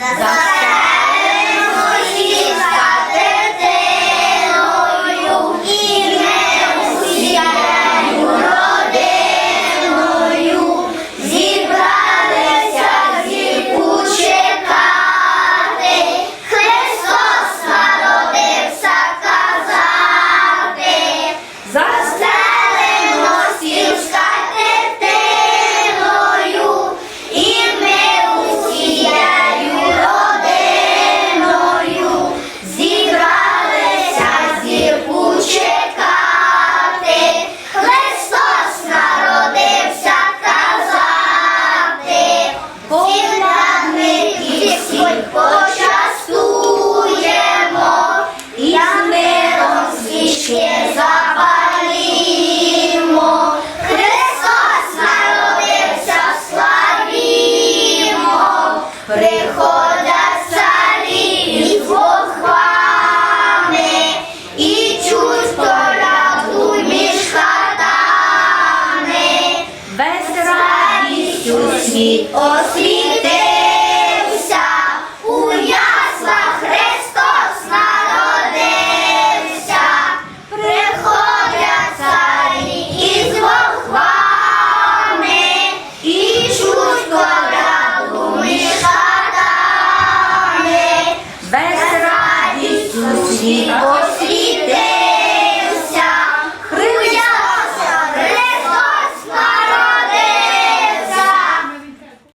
Zaka у світ освітився, у яслах Христос народився, приходять царі із вохвами, і чуть коляду між без радість у світ.